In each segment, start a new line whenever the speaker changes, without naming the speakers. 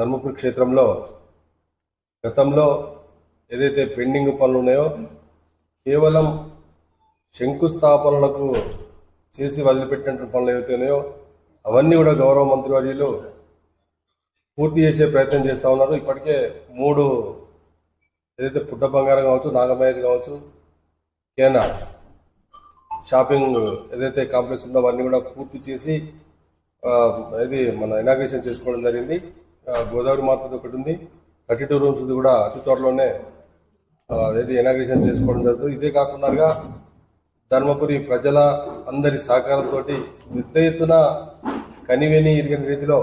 ధర్మపురి క్షేత్రంలో గతంలో ఏదైతే పెండింగ్ పనులు ఉన్నాయో కేవలం శంకుస్థాపనలకు చేసి వదిలిపెట్టినటువంటి పనులు ఏవైతే ఉన్నాయో అవన్నీ కూడా గౌరవ మంత్రివర్యులు పూర్తి చేసే ప్రయత్నం చేస్తూ ఉన్నారు. ఇప్పటికే మూడు ఏదైతే పుట్ట బంగారం కావచ్చు నాగమయ్యది కావచ్చు కేనా షాపింగ్ ఏదైతే కాంప్లెక్స్ ఉందో అవన్నీ కూడా పూర్తి చేసి ఇది మన ఇనాగ్రేషన్ చేసుకోవడం జరిగింది. గోదావరి మాతది ఒకటి ఉంది. థర్టీ టూ రూమ్స్ కూడా అతి త్వరలోనే అది ఇది ఇనాగ్రేషన్ చేసుకోవడం జరుగుతుంది. ఇదే కాకుండా ధర్మపురి ప్రజల అందరి సహకారంతో పెద్ద ఎత్తున కనివేని ఇరిగిన రీతిలో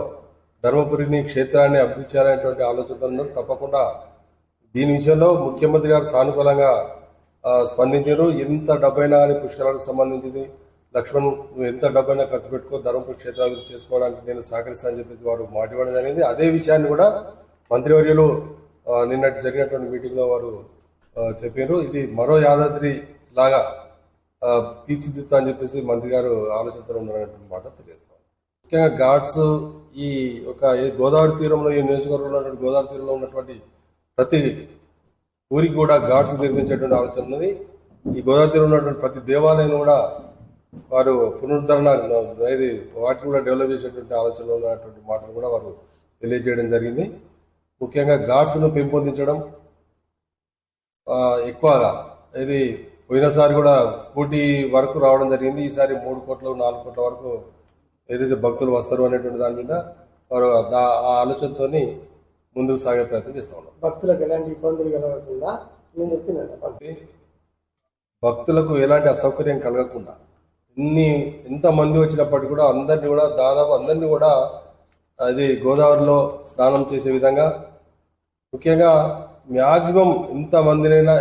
ధర్మపురిని క్షేత్రాన్ని అభివృద్ధి చేయాలనేటువంటి ఆలోచనతో తప్పకుండా దీని విషయంలో ముఖ్యమంత్రి గారు సానుకూలంగా స్పందించారు. ఎంత డబ్బైనా కానీ పుష్కరాలకు సంబంధించింది. లక్ష్మణ్ నువ్వు ఎంత డబ్బైనా ఖర్చు పెట్టుకో ధర్మపురి క్షేత్రాభివృద్ధి చేసుకోవడానికి నేను సహకరిస్తానని చెప్పేసి వారు మాట ఇవ్వడం జరిగింది. అదే విషయాన్ని కూడా మంత్రివర్యులు నిన్నటి జరిగినటువంటి మీటింగ్లో వారు చెప్పారు. ఇది మరో యాదాద్రి లాగా తీర్చిదిద్దుతా అని చెప్పేసి మంత్రి గారు ఆలోచనతో ఉన్నారనేటువంటి మాట తెలియజేస్తాను ముఖ్యంగా ఘాట్స్ ఈ ఒక ఈ గోదావరి తీరంలో ఈ నియోజకవర్గంలో ఉన్నటువంటి గోదావరి తీరంలో ఉన్నటువంటి ప్రతి ఊరికి కూడా ఘాట్స్ నిర్మించేటువంటి ఆలోచన ఉన్నది. ఈ గోదావరి తీరంలో ఉన్నటువంటి ప్రతి దేవాలయం కూడా వారు పునరుద్ధరణ ఇది వాటిని కూడా డెవలప్ చేసేటువంటి ఆలోచనలో ఉన్నటువంటి మాటలు కూడా వారు తెలియజేయడం జరిగింది. ముఖ్యంగా ఘాట్స్ను పెంపొందించడం ఎక్కువగా ఇది పోయినసారి కూడా కోటి వరకు రావడం జరిగింది. ఈసారి మూడు కోట్ల నాలుగు కోట్ల వరకు ఏదైతే భక్తులు వస్తారు అనేటువంటి దాని మీద వారు ఆ ఆలోచనతోని ముందుకు సాగే ప్రయత్నం చేస్తూ ఉన్నారు
భక్తులకు ఎలాంటి ఇబ్బందులు కలగకుండా నేను
భక్తులకు ఎలాంటి అసౌకర్యం కలగకుండా ఇన్ని ఎంత మంది వచ్చినప్పటికీ కూడా అందరినీ కూడా దాదాపు అందరినీ కూడా అది గోదావరిలో స్నానం చేసే విధంగా ముఖ్యంగా మ్యాక్సిమం ఎంత మందినైనా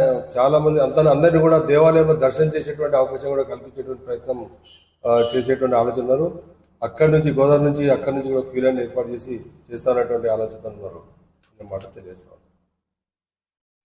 అంత అందరినీ కూడా దేవాలయంలో దర్శనం చేసేటువంటి అవకాశం కూడా కల్పించేటువంటి ప్రయత్నం చేసేటువంటి ఆలోచనలు అక్కడి నుంచి గోదావరి నుంచి అక్కడి నుంచి కూడా క్యూలైన్ ఏర్పాటు చేసి చేస్తానటువంటి ఆలోచన ఉన్నారు. అన్నమాట తెలియజేస్తాను